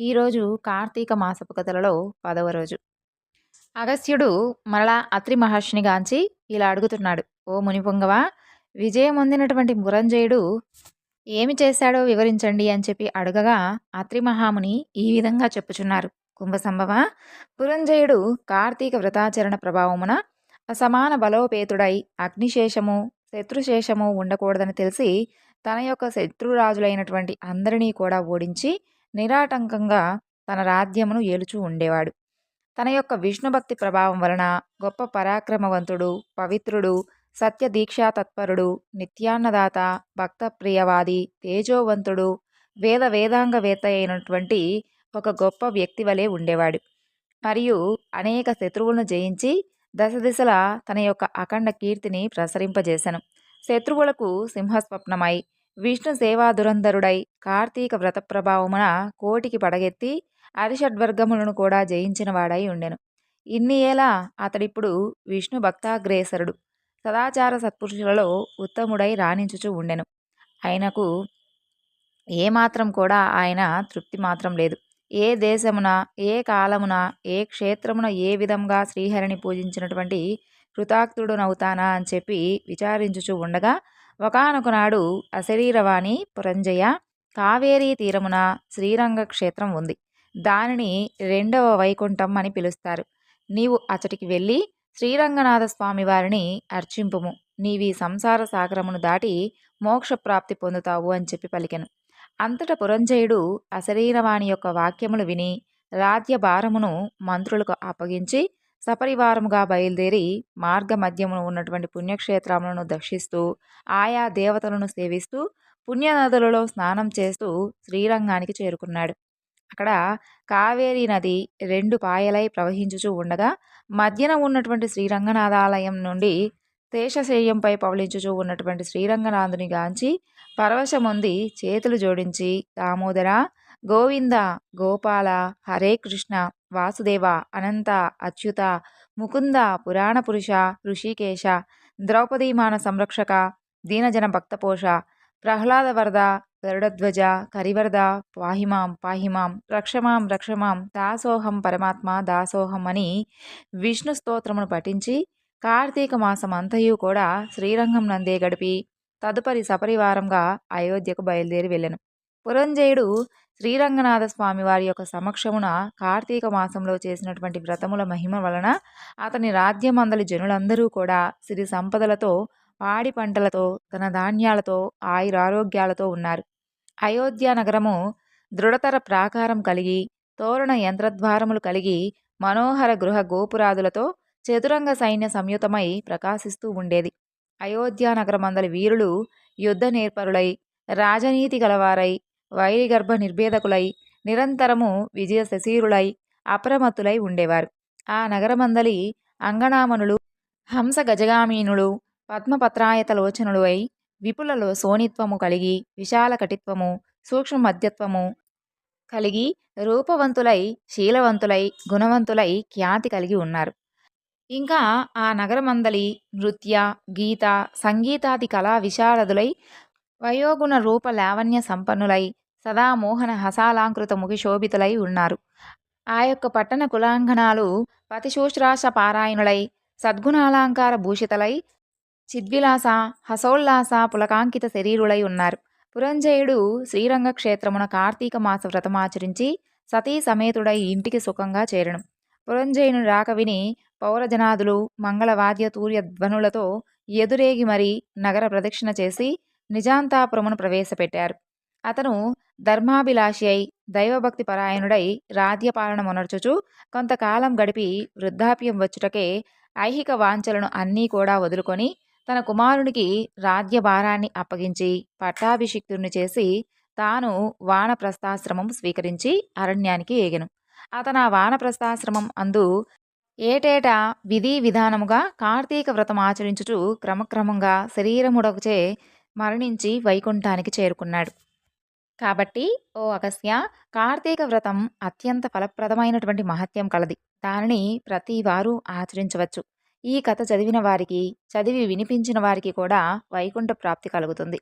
ఈరోజు కార్తీక మాసపు కథలలో పదవ రోజు. అగస్త్యుడు మరలా అత్రి మహర్షిని గాంచి ఇలా అడుగుతున్నాడు. ఓ మునిపొంగవ విజయం పొందినటువంటి మురంజయుడు ఏమి చేశాడో వివరించండి అని చెప్పి అడగగా అత్రి మహాముని ఈ విధంగా చెప్పుచున్నారు. కుంభసంభవ పురంజయుడు కార్తీక వ్రతాచరణ ప్రభావమున అసమాన బలోపేతుడై అగ్నిశేషము శత్రుశేషము ఉండకూడదని తెలిసి తన యొక్క శత్రురాజులైనటువంటి అందరినీ కూడా ఓడించి నిరాటంకంగా తన రాజ్యమును ఏలుచూ ఉండేవాడు. తన యొక్క విష్ణుభక్తి ప్రభావం వలన గొప్ప పరాక్రమవంతుడు పవిత్రుడు సత్యదీక్షా తత్పరుడు నిత్యాన్నదాత భక్త ప్రియవాది తేజోవంతుడు వేద వేదాంగవేత్త అయినటువంటి ఒక గొప్ప వ్యక్తి వలె ఉండేవాడు. మరియు అనేక శత్రువులను జయించి దశ దిశల తన యొక్క అఖండ కీర్తిని ప్రసరింపజేశాను శత్రువులకు సింహస్వప్నమై విష్ణు సేవా దురంధరుడై కార్తీక వ్రత ప్రభావమున కోటికి పడగెత్తి అరిషడ్వర్గములను కూడా జయించిన వాడై ఉండెను. ఇన్ని ఏలా అతడిప్పుడు విష్ణు భక్తాగ్రేసరుడు. సదాచార సత్పురుషులలో ఉత్తముడై రాణించుచు ఉండెను. ఆయనకు ఏమాత్రం కూడా ఆయన తృప్తి మాత్రం లేదు. ఏ దేశమున ఏ కాలమున ఏ క్షేత్రమున ఏ విధంగా శ్రీహరిని పూజించినటువంటి కృతాక్తుడునవుతానా అని చెప్పి విచారించుచు ఉండగా ఒకనొకనాడు అశరీరవాణి పురంజయ కావేరీ తీరమున శ్రీరంగ క్షేత్రం ఉంది. దానిని రెండవ వైకుంఠం అని పిలుస్తారు. నీవు అచటికి వెళ్ళి శ్రీరంగనాథ స్వామి వారిని అర్చింపుము. నీవి సంసార సాగరమును దాటి మోక్షప్రాప్తి పొందుతావు అని చెప్పి పలికెను. అంతట పురంజయుడు అశరీరవాణి యొక్క వాక్యములు విని రాజ్య భారమును మంత్రులకు అప్పగించి సపరివారముగా బయలుదేరి మార్గ మధ్యమును ఉన్నటువంటి పుణ్యక్షేత్రములను దర్శిస్తూ ఆయా దేవతలను సేవిస్తూ పుణ్యనదులలో స్నానం చేస్తూ శ్రీరంగానికి చేరుకున్నాడు. అక్కడ కావేరీ నది రెండు పాయలై ప్రవహించుచూ ఉండగా మధ్యన ఉన్నటువంటి శ్రీరంగనాథాలయం నుండి శేషశయ్యంపై పవలించుచూ ఉన్నటువంటి శ్రీరంగనాథుని గాంచి పరవశముంది చేతులు జోడించి దామోదర గోవింద గోపాల హరే కృష్ణ వాసుదేవ అనంత అచ్యుత ముకుంద పురాణ పురుష ఋషికేశ ద్రౌపదీమాన సంరక్షక దీనజన భక్తపోష ప్రహ్లాదవరద గరుడధ్వజ కరివరద పాహిమాం పాహిమాం రక్షమాం రక్షమాం దాసోహం పరమాత్మ దాసోహం అని విష్ణు స్తోత్రమును పఠించి కార్తీక మాసం అంతయు కూడా శ్రీరంగం నందే గడిపి తదుపరి సపరివారంగా అయోధ్యకు బయలుదేరి వెళ్ళాను. పురంజయుడు శ్రీరంగనాథ స్వామి వారి యొక్క సమక్షమున కార్తీక మాసంలో చేసినటువంటి వ్రతముల మహిమ వలన అతని రాజ్యమందలి జనులందరూ కూడా సిరి సంపదలతో పాడి పంటలతో తన ధాన్యాలతో ఆయురారోగ్యాలతో ఉన్నారు. అయోధ్య నగరము దృఢతర ప్రాకారం కలిగి తోరణ యంత్రద్వారములు కలిగి మనోహర గృహ గోపురాదులతో చతురంగ సైన్య సంయుతమై ప్రకాశిస్తూ ఉండేది. అయోధ్య నగరమందలి వీరులు యుద్ధ నేర్పరులై రాజనీతి గలవారై వైరిగర్భ నిర్భేదకులై నిరంతరము విజయ శశీరులై అప్రమత్తులై ఉండేవారు. ఆ నగరమందలి అంగణామనులు హంస గజగామీనులు పద్మపత్రాయతలోచనులు అయి విపులలో సోనిత్వము కలిగి విశాల కటిత్వము సూక్ష్మ మధ్యత్వము కలిగి రూపవంతులై శీలవంతులై గుణవంతులై ఖ్యాతి కలిగి ఉన్నారు. ఇంకా ఆ నగరమందలి నృత్య గీత సంగీతాది కళా విశారదులై వయోగుణ రూప లావణ్య సంపన్నులై సదా మోహన హసాలాంకృత ముఖి శోభితులై ఉన్నారు. ఆ యొక్క పట్టణ కులాంగణాలు పతిశూశ్రాస పారాయణులై సద్గుణాలంకార భూషితలై చిద్విలాస హసోల్లాస పులకాంకిత శరీరులై ఉన్నారు. పురంజయుడు శ్రీరంగ క్షేత్రమున కార్తీక మాస వ్రతమాచరించి సతీ సమేతుడై ఇంటికి సుఖంగా చేరను. పురంజయుని రాక విని పౌరజనాదులు మంగళవాద్య తూర్య ధ్వనులతో ఎదురేగి మరీ నగర ప్రదక్షిణ చేసి నిజాంతాపురమును ప్రవేశపెట్టారు. అతను ధర్మాభిలాషి అయి దైవభక్తి పరాయణుడై రాజ్యపాలన మొనర్చుచు కొంతకాలం గడిపి వృద్ధాప్యం వచ్చుటకే ఐహిక వాంఛలను అన్నీ కూడా వదులుకొని తన కుమారునికి రాజ్యభారాన్ని అప్పగించి పట్టాభిషిక్తుని చేసి తాను వానప్రస్థాశ్రమం స్వీకరించి అరణ్యానికి ఏగెను. అతను ఆ వానప్రస్థాశ్రమం అందు ఏటేటా విధి విధానముగా కార్తీక వ్రతం ఆచరించుచు క్రమక్రమంగా శరీరముడకుచే మరణించి వైకుంఠానికి చేరుకున్నాడు. కాబట్టి ఓ అగస్య కార్తీక వ్రతం అత్యంత ఫలప్రదమైనటువంటి మహత్యం కలది. దానిని ప్రతి వారు ఆచరించవచ్చు. ఈ కథ చదివిన వారికి చదివి వినిపించిన వారికి కూడా వైకుంఠ ప్రాప్తి కలుగుతుంది.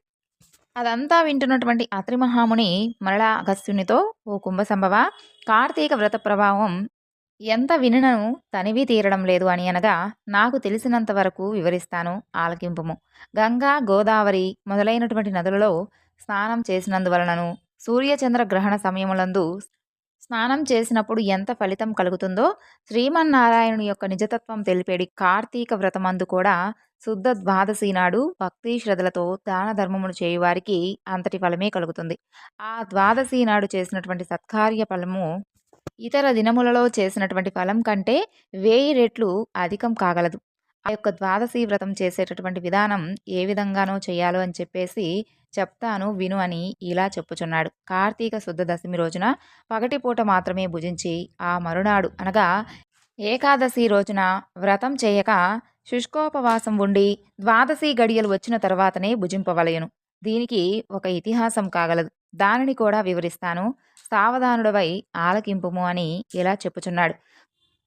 అదంతా వింటున్నటువంటి అత్రి మహాముని మరలా అగస్త్యునితో ఓ కుంభ సంభవ కార్తీక వ్రత ప్రభావం ఎంత వినను తనివి తీరడం లేదు అని అనగా నాకు తెలిసినంత వరకు వివరిస్తాను ఆలకింపుము. గంగా గోదావరి మొదలైనటువంటి నదులలో స్నానం చేసినందువలనను సూర్యచంద్ర గ్రహణ సమయములందు స్నానం చేసినప్పుడు ఎంత ఫలితం కలుగుతుందో శ్రీమన్నారాయణుని యొక్క నిజతత్వం తెలిపేడి కార్తీక వ్రతమందు కూడా శుద్ధ ద్వాదశి నాడు భక్తి శ్రద్ధలతో దాన ధర్మమును చేయువారికి అంతటి ఫలమే కలుగుతుంది. ఆ ద్వాదశి నాడు చేసినటువంటి సత్కార్య ఫలము ఇతర దినములలో చేసినటువంటి ఫలం కంటే వేయి రెట్లు అధికం కాగలదు. ఆ యొక్క ద్వాదశి వ్రతం చేసేటటువంటి విధానం ఏ విధంగానో చేయాలో అని చెప్పేసి చెప్తాను విను అని ఇలా చెప్పుచున్నాడు. కార్తీక శుద్ధ దశమి రోజున పగటిపూట మాత్రమే భుజించి ఆ మరునాడు అనగా ఏకాదశి రోజున వ్రతం చేయక శుష్కోపవాసం ఉండి ద్వాదశి గడియలు వచ్చిన తర్వాతనే భుజింపవలయను దీనికి ఒక ఇతిహాసం కాగలదు. దానిని కూడా వివరిస్తాను. సావధానుడవై ఆలకింపుము అని ఇలా చెప్పుచున్నాడు.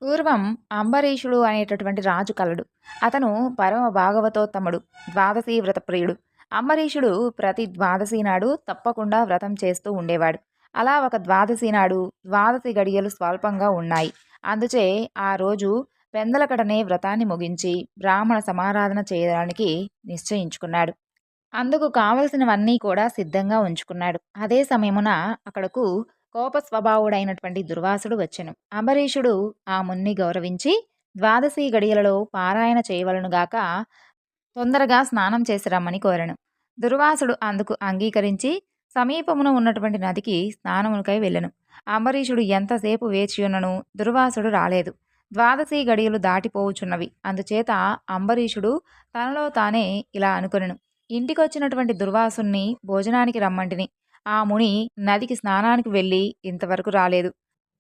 పూర్వం అంబరీషుడు అనేటటువంటి రాజు కలడు. అతను పరమ భాగవతోత్తముడు ద్వాదశి వ్రత ప్రియుడు అంబరీషుడు ప్రతి ద్వాదశి నాడు తప్పకుండా వ్రతం చేస్తూ ఉండేవాడు. అలా ఒక ద్వాదశి నాడు ద్వాదశి గడియలు స్వల్పంగా ఉన్నాయి. అందుచే ఆ రోజు పెందలకడనే వ్రతాన్ని ముగించి బ్రాహ్మణ సమారాధన చేయడానికి నిశ్చయించుకున్నాడు. అందుకు కావలసినవన్నీ కూడా సిద్ధంగా ఉంచుకున్నాడు. అదే సమయమున అక్కడకు కోప స్వభావుడైనటువంటి దుర్వాసుడు వచ్చెను. అంబరీషుడు ఆ మున్ని గౌరవించి ద్వాదశి గడియలలో పారాయణ చేయవలనుగాక తొందరగా స్నానం చేసి రమ్మని కోరెను. దుర్వాసుడు అందుకు అంగీకరించి సమీపమున ఉన్నటువంటి నదికి స్నానమునకై వెళ్ళెను. అంబరీషుడు ఎంతసేపు వేచియున్నను దుర్వాసుడు రాలేదు. ద్వాదశి గడియలు దాటిపోవుచున్నవి. అందుచేత అంబరీషుడు తనలో తానే ఇలా అనుకొనెను. ఇంటికొచ్చినటువంటి దుర్వాసుని భోజనానికి రమ్మంటిని. ఆ ముని నదికి స్నానానికి వెళ్ళి ఇంతవరకు రాలేదు.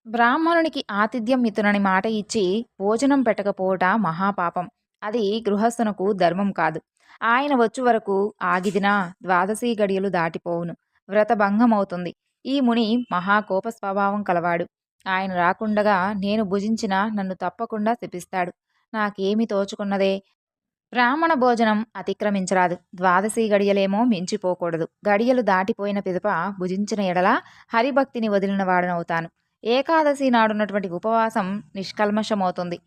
బ్రాహ్మణునికి ఆతిథ్యం ఇతునని మాట ఇచ్చి భోజనం పెట్టకపోవట మహాపాపం. అది గృహస్థునకు ధర్మం కాదు. ఆయన వచ్చు వరకు ఆగిదినా ద్వాదశి గడియలు దాటిపోవును. వ్రతభంగమవుతుంది ఈ ముని మహాకోప స్వభావం కలవాడు. ఆయన రాకుండగా నేను భుజించిన నన్ను తప్పకుండా శపిస్తాడు. నాకేమి తోచుకున్నదే బ్రాహ్మణ భోజనం అతిక్రమించరాదు. ద్వాదశి గడియలేమో మించిపోకూడదు. గడియలు దాటిపోయిన పిదప భుజించిన ఎడల హరిభక్తిని వదిలిన వాడనవుతాను. ఏకాదశి నాడున్నటువంటి ఉపవాసం నిష్కల్మషమవుతుంది.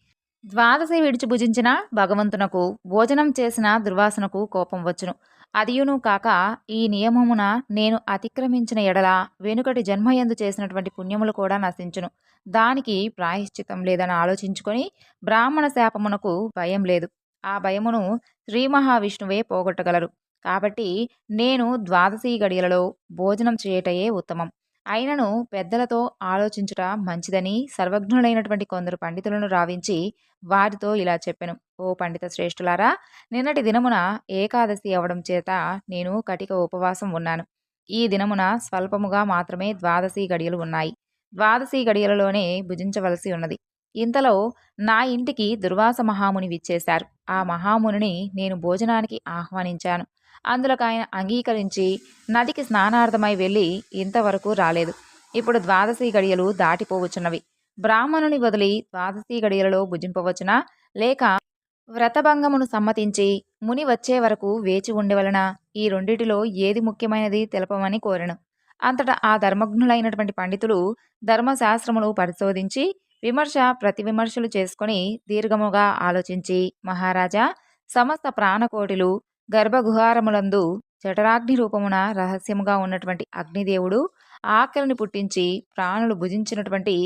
ద్వాదశి విడిచి భుజించిన భగవంతునకు భోజనం చేసిన దుర్వాసనకు కోపం వచ్చును. అదియును కాక ఈ నియమమున నేను అతిక్రమించిన ఎడల వెనుకటి జన్మయందు చేసినటువంటి పుణ్యములు కూడా నశించును. దానికి ప్రాయశ్చితం లేదని ఆలోచించుకొని బ్రాహ్మణ శాపమునకు భయం లేదు. ఆ భయమును శ్రీ మహావిష్ణువే పోగొట్టగలరు. కాబట్టి నేను ద్వాదశి గడియలలో భోజనం చేయటయే ఉత్తమం. అయినను పెద్దలతో ఆలోచించుట మంచిదని సర్వజ్ఞులైనటువంటి కొందరు పండితులను రావించి వారితో ఇలా చెప్పెను. ఓ పండిత శ్రేష్ఠులారా నిన్నటి దినమున ఏకాదశి అవడం చేత నేను కటిక ఉపవాసం ఉన్నాను. ఈ దినమున స్వల్పముగా మాత్రమే ద్వాదశి గడియలు ఉన్నాయి. ద్వాదశి గడియలలోనే భుజించవలసి ఉన్నది. ఇంతలో నా ఇంటికి దుర్వాస మహాముని విచ్చేశారు. ఆ మహామునిని నేను భోజనానికి ఆహ్వానించాను. అందులోకి ఆయన అంగీకరించి నదికి స్నానార్థమై వెళ్ళి ఇంతవరకు రాలేదు. ఇప్పుడు ద్వాదశి గడియలు దాటిపోవచ్చున్నవి బ్రాహ్మణుని వదిలి ద్వాదశి గడియలలో భుజింపవచ్చునా? లేక వ్రతభంగమును సమ్మతించి ముని వచ్చే వరకు వేచి ఉండవలన? ఈ రెండిటిలో ఏది ముఖ్యమైనది తెలపమని కోరను. అంతటా ఆ ధర్మజ్ఞులైనటువంటి పండితులు ధర్మశాస్త్రములు పరిశోధించి విమర్శ ప్రతి విమర్శలు చేసుకొని దీర్ఘముగా ఆలోచించి మహారాజా సమస్త ప్రాణకోటిలు గర్భగుహారములందు జఠరాగ్ని రూపమున రహస్యముగా ఉన్నటువంటి అగ్నిదేవుడు ఆకలిని పుట్టించి ప్రాణులు భుజించినటువంటి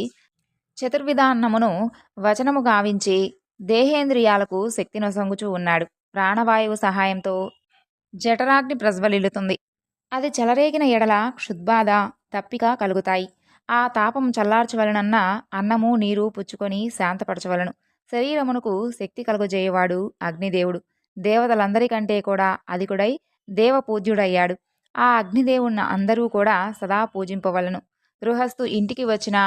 చతుర్విధాన్నమును వచనము గావించి దేహేంద్రియాలకు శక్తి నొసంగుచూ ఉన్నాడు. ప్రాణవాయువు సహాయంతో జఠరాగ్ని ప్రజ్వలిల్లుతుంది. అది చెలరేగిన ఎడల క్షుద్బాధ తప్పిక కలుగుతాయి. ఆ తాపం చల్లార్చవలనన్న అన్నము నీరు పుచ్చుకొని శాంతపరచవలను. శరీరమునకు శక్తి కలుగజేయవాడు అగ్నిదేవుడు. దేవతలందరికంటే కూడా అధికుడై దేవపూజ్యుడయ్యాడు. ఆ అగ్నిదేవున్న అందరూ కూడా సదా పూజింపవలను. గృహస్థు ఇంటికి వచ్చిన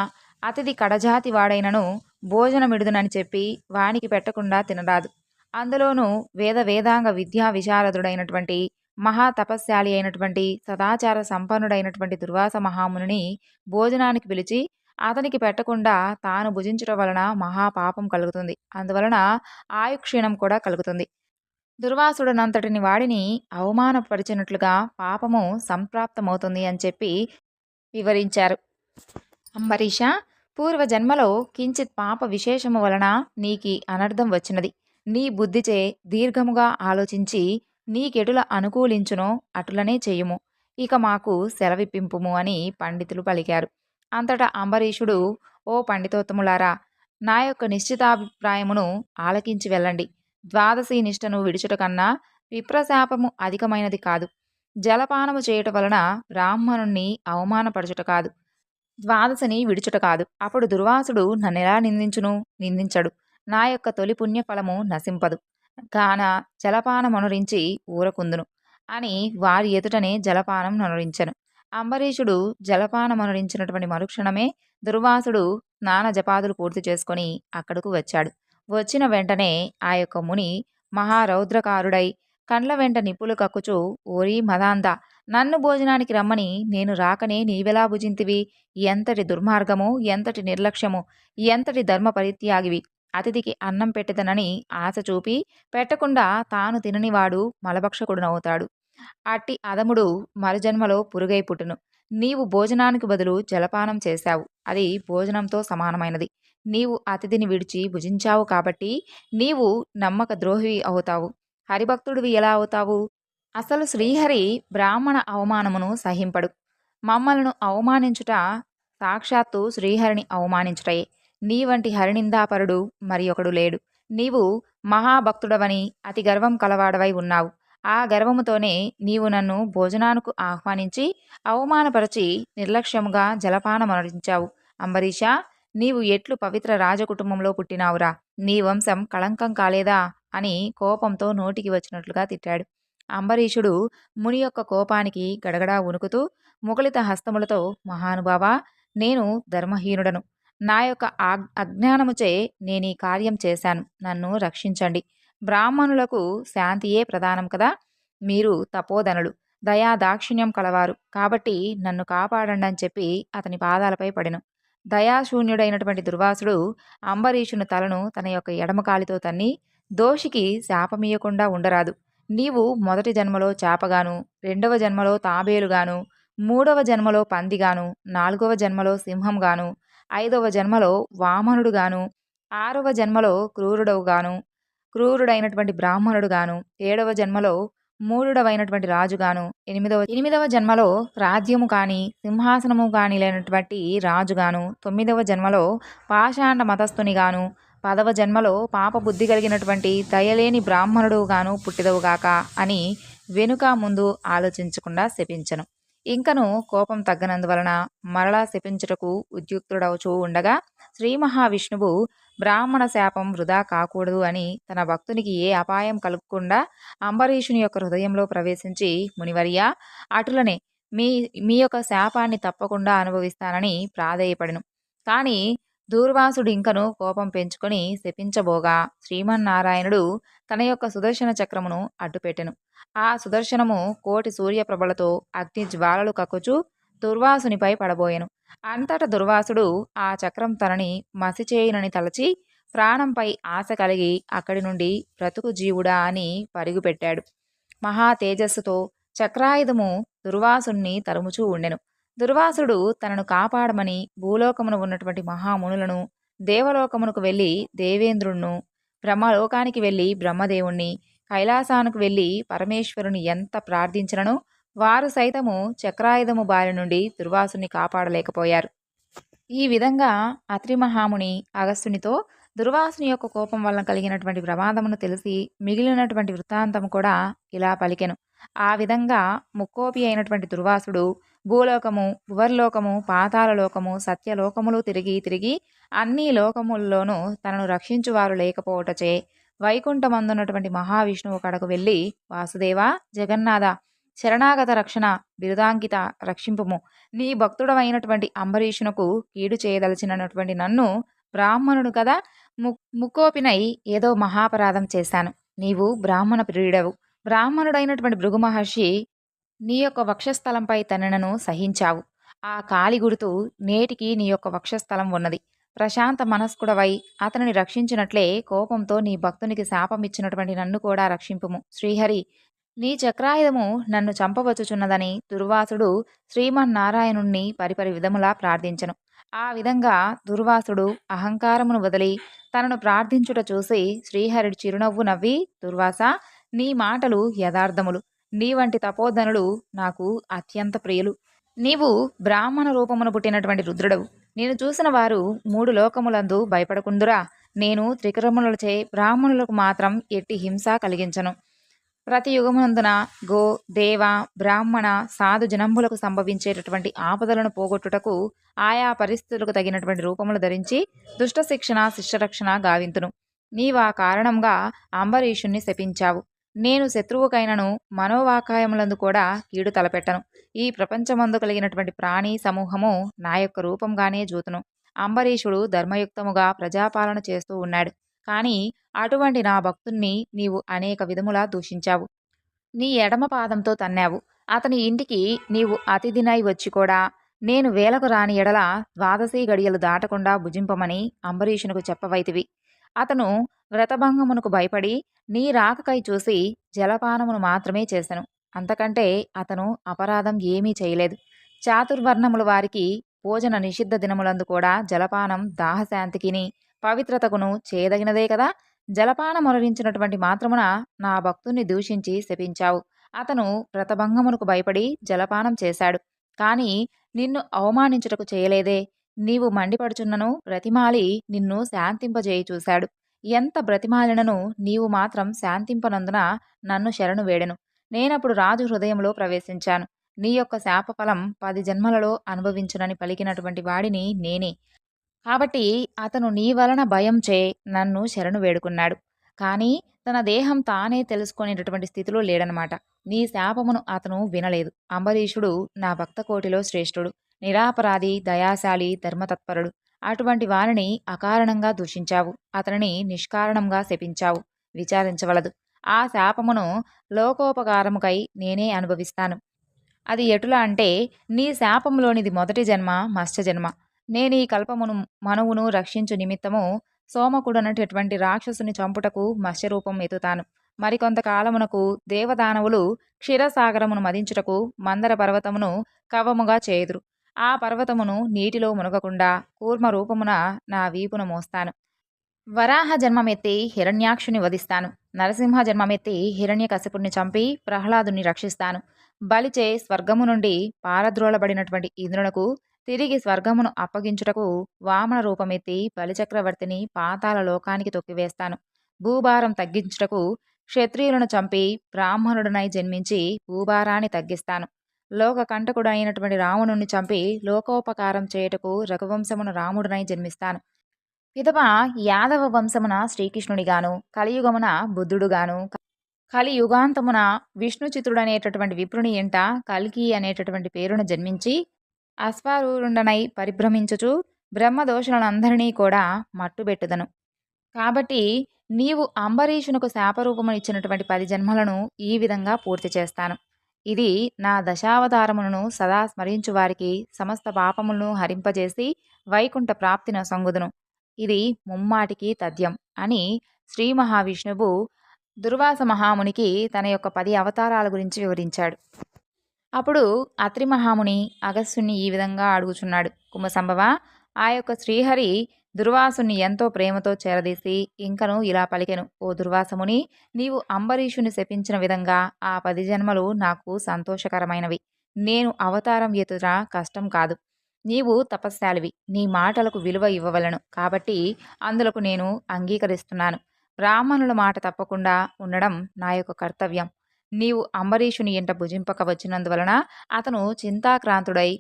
అతిథి కడజాతి వాడైనను భోజనమిడుదునని చెప్పి వానికి పెట్టకుండా తినరాదు. అందులోనూ వేద వేదాంగ విద్యా విశారదుడైనటువంటి మహాతపస్శాలి అయినటువంటి సదాచార సంపన్నుడైనటువంటి దుర్వాస మహాముని భోజనానికి పిలిచి అతనికి పెట్టకుండా తాను భుజించడం వలన మహాపాపం కలుగుతుంది. అందువలన ఆయుక్షీణం కూడా కలుగుతుంది. దుర్వాసుడనంతటిని వాడిని అవమానపరిచినట్లుగా పాపము సంప్రాప్తమవుతుంది అని చెప్పి వివరించారు. అంబరీష పూర్వజన్మలో కించిత్ పాప విశేషము వలన నీకి అనర్థం వచ్చినది. నీ బుద్ధిచే దీర్ఘముగా ఆలోచించి నీకెటుల అనుకూలించునో అటులనే చేయుము. ఇక మాకు సెలవిప్పింపుము అని పండితులు పలికారు. అంతటా అంబరీషుడు ఓ పండితోత్తములారా నా యొక్క నిశ్చితాభిప్రాయమును ఆలకించి వెళ్ళండి. ద్వాదశి నిష్టను విడుచుట కన్నా విప్రశాపము అధికమైనది కాదు. జలపానము చేయుట వలన బ్రాహ్మణుణ్ణి అవమానపరచుట కాదు. ద్వాదశిని విడుచుట కాదు. అప్పుడు దుర్వాసుడు నన్నెలా నిందించును? నిందించడు. నా యొక్క తొలి పుణ్యఫలము నశింపదు. కాన జలపానమనురించి ఊరకుందును అని వారి ఎదుటనే జలపానం ననురించెను అంబరీషుడు జలపానమనురించినటువంటి మరుక్షణమే దుర్వాసుడు స్నాన జపాదులు పూర్తి చేసుకొని అక్కడకు వచ్చాడు. వచ్చిన వెంటనే ఆ యొక్క ముని మహారౌద్రకారుడై కండ్ల వెంట నిప్పులు కక్కుచు ఓరి మదాంద నన్ను భోజనానికి రమ్మని నేను రాకనే నీవెలా భుజింతివి? ఎంతటి దుర్మార్గము ఎంతటి నిర్లక్ష్యము ఎంతటి ధర్మ పరిత్యాగివి అతిథికి అన్నం పెట్టదనని ఆశ చూపి పెట్టకుండా తాను తిననివాడు మలభక్షకుడునవుతాడు. అట్టి అదముడు మరుజన్మలో పురుగై పుట్టును. నీవు భోజనానికి బదులు జలపానం చేశావు. అది భోజనంతో సమానమైనది. నీవు అతిథిని విడిచి భుజించావు కాబట్టి నీవు నమ్మక ద్రోహి అవుతావు. హరిభక్తుడివి ఎలా అవుతావు? అసలు శ్రీహరి బ్రాహ్మణ అవమానమును సహింపడు. మమ్మలను అవమానించుట సాక్షాత్తు శ్రీహరిని అవమానించుటయే. నీ వంటి హరినిందాపరుడు మరి ఒకడు లేడు. నీవు మహాభక్తుడవని అతి గర్వం కలవాడవై ఉన్నావు. ఆ గర్వముతోనే నీవు నన్ను భోజనానికి ఆహ్వానించి అవమానపరచి నిర్లక్ష్యముగా జలపానమరించావు అంబరీష నీవు ఎట్లు పవిత్ర రాజకుటుంబంలో పుట్టినావురా. నీ వంశం కళంకం కాలేదా? అని కోపంతో నోటికి వచ్చినట్లుగా తిట్టాడు. అంబరీషుడు ముని యొక్క కోపానికి గడగడా ఉనుకుతూ ముగలిత హస్తములతో మహానుభావా నేను ధర్మహీనుడను. నా యొక్క అజ్ఞానముచే నేను ఈ కార్యం చేశాను. నన్ను రక్షించండి. బ్రాహ్మణులకు శాంతియే ప్రధానం కదా? మీరు తపోధనులు. దయా దాక్షిణ్యం కలవారు. కాబట్టి నన్ను కాపాడండి అని చెప్పి అతని పాదాలపై పడెను. దయాశూన్యుడైనటువంటి దుర్వాసుడు అంబరీషుని తలను తన యొక్క ఎడమకాలితో తన్ని దోషికి శాపమీయకుండా ఉండరాదు. నీవు మొదటి జన్మలో చేపగాను రెండవ జన్మలో తాబేలుగాను మూడవ జన్మలో పందిగాను నాలుగవ జన్మలో సింహంగాను ఐదవ జన్మలో వామనుడుగాను ఆరవ జన్మలో క్రూరుడవుగాను క్రూరుడైనటువంటి బ్రాహ్మణుడుగాను ఏడవ జన్మలో మూడుడవైనటువంటి రాజుగాను ఎనిమిదవ ఎనిమిదవ జన్మలో రాజ్యము కానీ సింహాసనము కానీ లేనటువంటి రాజుగాను తొమ్మిదవ జన్మలో పాషాండ మతస్థునిగాను పదవ జన్మలో పాప బుద్ధి కలిగినటువంటి దయలేని బ్రాహ్మణుడుగాను పుట్టిదవుగాక అని వెనుక ముందు ఆలోచించకుండా శపించను. ఇంకను కోపం తగ్గనందువలన మరలా శపించుటకు ఉద్యుక్తుడవుచూ ఉండగా శ్రీ మహావిష్ణువు బ్రాహ్మణ శాపం వృధా కాకూడదు అని తన భక్తునికి ఏ అపాయం కలగకుండా అంబరీషుని యొక్క హృదయంలో ప్రవేశించి మునివర్య అటులనే మీ మీ యొక్క శాపాన్ని తప్పకుండా అనుభవిస్తానని ప్రాధేయపడను. కానీ దూర్వాసుడు ఇంకను కోపం పెంచుకొని శపించబోగా. శ్రీమన్నారాయణుడు తన యొక్క సుదర్శన చక్రమును అడ్డుపెట్టెను. ఆ సుదర్శనము కోటి సూర్యప్రభలతో అగ్ని జ్వాలలు కక్కుచు దుర్వాసునిపై పడబోయెను. అంతట దుర్వాసుడు ఆ చక్రం తనని మసిచేయునని తలచి ప్రాణంపై ఆశ కలిగి అక్కడి నుండి బ్రతుకు జీవుడా అని పరుగుపెట్టాడు. మహా తేజస్సుతో చక్రాయుధము దుర్వాసుని తరుముచూ ఉండెను. దుర్వాసుడు తనను కాపాడమని భూలోకమును ఉన్నటువంటి మహామునులను దేవలోకమునకు వెళ్ళి దేవేంద్రుణ్ణు బ్రహ్మలోకానికి వెళ్ళి బ్రహ్మదేవుణ్ణి కైలాసానికి వెళ్ళి పరమేశ్వరుని ఎంత ప్రార్థించినను వారు సైతము చక్రాయుధము బారి నుండి దుర్వాసుని కాపాడలేకపోయారు. ఈ విధంగా అత్రిమహాముని అగస్సునితో దుర్వాసుని యొక్క కోపం వలన కలిగినటువంటి ప్రమాదమును తెలిసి మిగిలినటువంటి వృత్తాంతం కూడా ఇలా పలికెను. ఆ విధంగా ముక్కోపి అయినటువంటి దుర్వాసుడు భూలోకము భువర్లోకము పాతాళలోకము సత్యలోకములు తిరిగి తిరిగి అన్ని లోకముల్లోనూ తనను రక్షించువారు లేకపోవటచే వైకుంఠమందున్నటువంటి మహావిష్ణువు కడకు వెళ్ళి వాసుదేవ జగన్నాథ శరణాగత రక్షణ బిరుదాంకిత రక్షింపుము. నీ భక్తుడమైనటువంటి అంబరీషునకు కీడు చేయదలచినటువంటి నన్ను బ్రాహ్మణుడు కదా ము ముకోపినై ఏదో మహాపరాధం చేశాను. నీవు బ్రాహ్మణ ప్రియుడవు. బ్రాహ్మణుడైనటువంటి భృగు మహర్షి నీ యొక్క వక్షస్థలంపై తనను సహించావు. ఆ కాలి గుర్తు నేటికి నీ యొక్క వక్షస్థలం ఉన్నది. ప్రశాంత మనస్కుడవై అతనిని రక్షించినట్లే కోపంతో నీ భక్తునికి శాపమిచ్చినటువంటి నన్ను కూడా రక్షింపుము. శ్రీహరి నీ చక్రాయుధము నన్ను చంపవచ్చుచున్నదని దుర్వాసుడు శ్రీమన్నారాయణుణ్ణి పరిపరి విధములా ప్రార్థించను. ఆ విధంగా దుర్వాసుడు అహంకారమును వదిలి తనను ప్రార్థించుట చూసి శ్రీహరి చిరునవ్వు నవ్వి దుర్వాస నీ మాటలు యథార్థములు. నీ వంటి తపోధనులు నాకు అత్యంత ప్రియులు. నీవు బ్రాహ్మణ రూపమును పుట్టినటువంటి రుద్రుడవు. నేను చూసిన వారు మూడు లోకములందు భయపడకుందురా నేను త్రికరములచే బ్రాహ్మణులకు మాత్రం ఎట్టి హింస కలిగించను. ప్రతి యుగమునందున గో దేవ బ్రాహ్మణ సాధు జనంబులకు సంభవించేటటువంటి ఆపదలను పోగొట్టుటకు ఆయా పరిస్థితులకు తగినటువంటి రూపములు ధరించి దుష్ట శిక్షణ శిష్యరక్షణ గావింతును. నీవా కారణంగా అంబరీషుణ్ణి శపించావు. నేను శత్రువుకైనను మనోవాకాయములందు కూడా కీడు తలపెట్టను. ఈ ప్రపంచమందు కలిగినటువంటి ప్రాణి సమూహము నా యొక్క రూపంగానే జూతును. అంబరీషుడు ధర్మయుక్తముగా ప్రజాపాలన చేస్తూ ఉన్నాడు. కానీ అటువంటి నా భక్తుణ్ణి నీవు అనేక విధములా దూషించావు. నీ ఎడమ పాదంతో తన్నావు. అతని ఇంటికి నీవు అతిథినై వచ్చి కూడా నేను వేలకు రాని ఎడల ద్వాదశి గడియలు దాటకుండా భుజింపమని అంబరీషునకు చెప్పవైతివి. అతను వ్రతభంగమునకు భయపడి నీ రాకకై చూసి జలపానమును మాత్రమే చేశాను అంతకంటే అతను అపరాధం ఏమీ చేయలేదు. చాతుర్వర్ణముల వారికి భోజన నిషిద్ధ దినములందు కూడా జలపానం దాహశాంతికిని పవిత్రతకును చేయదగినదే కదా! జలపానం మొలరించినటువంటి మాత్రమున నా భక్తుణ్ణి దూషించి శపించావు. అతను వ్రతభంగమునకు భయపడి జలపానం చేశాడు. కానీ నిన్ను అవమానించుటకు చేయలేదే. నీవు మండిపడుచున్నను బ్రతిమాలి నిన్ను శాంతింపజేయి చూశాడు. ఎంత బ్రతిమాలినను నీవు మాత్రం శాంతింపనందున నన్ను శరణు వేడెను. నేనప్పుడు రాజు హృదయంలో ప్రవేశించాను. నీ యొక్క శాపఫలం పది జన్మలలో అనుభవించునని పలికినటువంటి వాడిని నేనే. కాబట్టి అతను నీ వలన భయం చే నన్ను శరణు వేడుకున్నాడు. కానీ తన దేహం తానే తెలుసుకునేటటువంటి స్థితిలో లేడనమాట. నీ శాపమును అతను వినలేదు. అంబరీషుడు నా భక్త కోటిలో శ్రేష్ఠుడు. నిరాపరాధి దయాశాలి ధర్మతత్పరుడు. అటువంటి వారిని అకారణంగా దూషించావు. అతనిని నిష్కారణంగా శపించావు. విచారించవలదు. ఆ శాపమును లోకోపకారముకై నేనే అనుభవిస్తాను. అది ఎటులా అంటే నీ శాపంలోనిది మొదటి జన్మ మత్స్య జన్మ. నేను ఈ కల్పమును మనువును రక్షించు నిమిత్తము సోమకుడనటువంటి రాక్షసుని చంపుటకు మత్స్యరూపం ఎత్తుతాను. మరికొంతకాలమునకు దేవదానవులు క్షీరసాగరమును మదించుటకు మందర పర్వతమును కవముగా చేయుదురు. ఆ పర్వతమును నీటిలో మునగకుండా కూర్మ రూపమున నా వీపును మోస్తాను. వరాహ జన్మమెత్తి హిరణ్యాక్షుని వధిస్తాను. నరసింహ జన్మమెత్తి హిరణ్యకశిపుణ్ణి చంపి ప్రహ్లాదుని రక్షిస్తాను. బలిచే స్వర్గము నుండి పారద్రోలబడినటువంటి ఇంద్రునకు తిరిగి స్వర్గమును అప్పగించుటకు వామన రూపమెత్తి బలిచక్రవర్తిని పాతాల లోకానికి తొక్కివేస్తాను. భూభారం తగ్గించుటకు క్షత్రియులను చంపి బ్రాహ్మణుడనై జన్మించి భూభారాన్ని తగ్గిస్తాను. లోక కంటకుడైనటువంటి రావణుని చంపి లోకోపకారం చేయుటకు రఘువంశమున రాముడునై జన్మిస్తాను. పిదప యాదవ వంశమున శ్రీకృష్ణుడిగాను కలియుగమున బుద్ధుడుగాను కలియుగాంతమున విష్ణుచిత్రుడనేటటువంటి విప్రుని ఇంట కల్కి అనేటటువంటి పేరును జన్మించి అశ్వారూరుండనై పరిభ్రమించుచు బ్రహ్మదోషులందరినీ కూడా మట్టుబెట్టుదను. కాబట్టి నీవు అంబరీషునకు శాపరూపము ఇచ్చినటువంటి పది జన్మలను ఈ విధంగా పూర్తి చేస్తాను. ఇది నా దశావతారములను సదా స్మరించు వారికి సమస్త పాపములను హరింపజేసి వైకుంఠ ప్రాప్తిన సంగుదును. ఇది ముమ్మాటికి తథ్యం అని శ్రీ మహావిష్ణువు దుర్వాస మహామునికి తన యొక్క పది అవతారాల గురించి వివరించాడు. అప్పుడు అత్రి మహాముని అగస్సుని ఈ విధంగా అడుగుచున్నాడు. కుంభసంభవ ఆ యొక్క శ్రీహరి దుర్వాసుని ఎంతో ప్రేమతో చేరదీసి ఇంకను ఇలా పలికెను. ఓ దుర్వాసముని నీవు అంబరీషుని శపించిన విధంగా ఆ పది జన్మలు నాకు సంతోషకరమైనవి. నేను అవతారం ఎదుట కష్టం కాదు. నీవు తపస్శాలివి నీ మాటలకు విలువ ఇవ్వవలను. కాబట్టి అందులకు నేను అంగీకరిస్తున్నాను. బ్రాహ్మణుల మాట తప్పకుండా ఉండడం నా యొక్క కర్తవ్యం. నీవు అంబరీషుని ఇంట భుజింపక వచ్చినందువలన అతను చింతాక్రాంతుడై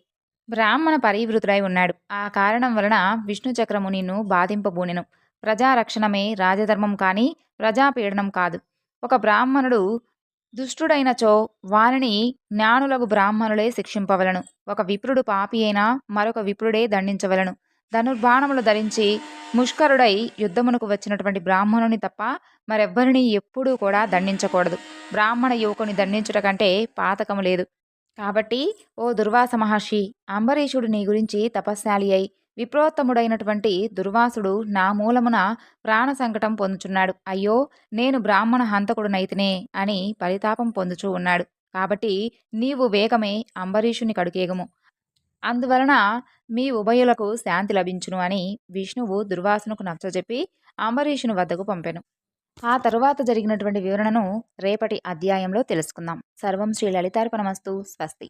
బ్రాహ్మణ పరివృతుడై ఉన్నాడు. ఆ కారణం వలన విష్ణు చక్రము నిన్ను బాధింపబూనెను. ప్రజారక్షణమే రాజధర్మం కానీ ప్రజాపీడనం కాదు. ఒక బ్రాహ్మణుడు దుష్టుడైనచో వారిని జ్ఞానులకు బ్రాహ్మణులే శిక్షింపవలను. ఒక విప్రుడు పాపి అయినా మరొక విప్రుడే దండించవలను. ధనుర్బాణములు ధరించి ముష్కరుడై యుద్ధమునకు వచ్చినటువంటి బ్రాహ్మణుని తప్ప మరెవ్వరిని ఎప్పుడూ కూడా దండించకూడదు. బ్రాహ్మణ యువకుని దండించుట కంటే పాతకము లేదు. కాబట్టి ఓ దుర్వాస మహర్షి అంబరీషుడు నీ గురించి తపస్శాలి అయి విప్రోత్తముడైనటువంటి దుర్వాసుడు నా మూలమున ప్రాణ సంకటం పొందుచున్నాడు. అయ్యో నేను బ్రాహ్మణ హంతకుడునైతినే అని పరితాపం పొందుచూ ఉన్నాడు. కాబట్టి నీవు వేగమే అంబరీషుని కడుకేగము. అందువలన మీ ఉభయులకు శాంతి లభించును అని విష్ణువు దుర్వాసునకు నచ్చజెప్పి అంబరీషుని వద్దకు పంపెను. ఆ తరువాత జరిగినటువంటి వివరణను రేపటి అధ్యాయంలో తెలుసుకుందాం. సర్వం శ్రీ లలితార్పణమస్తు. స్వస్తి.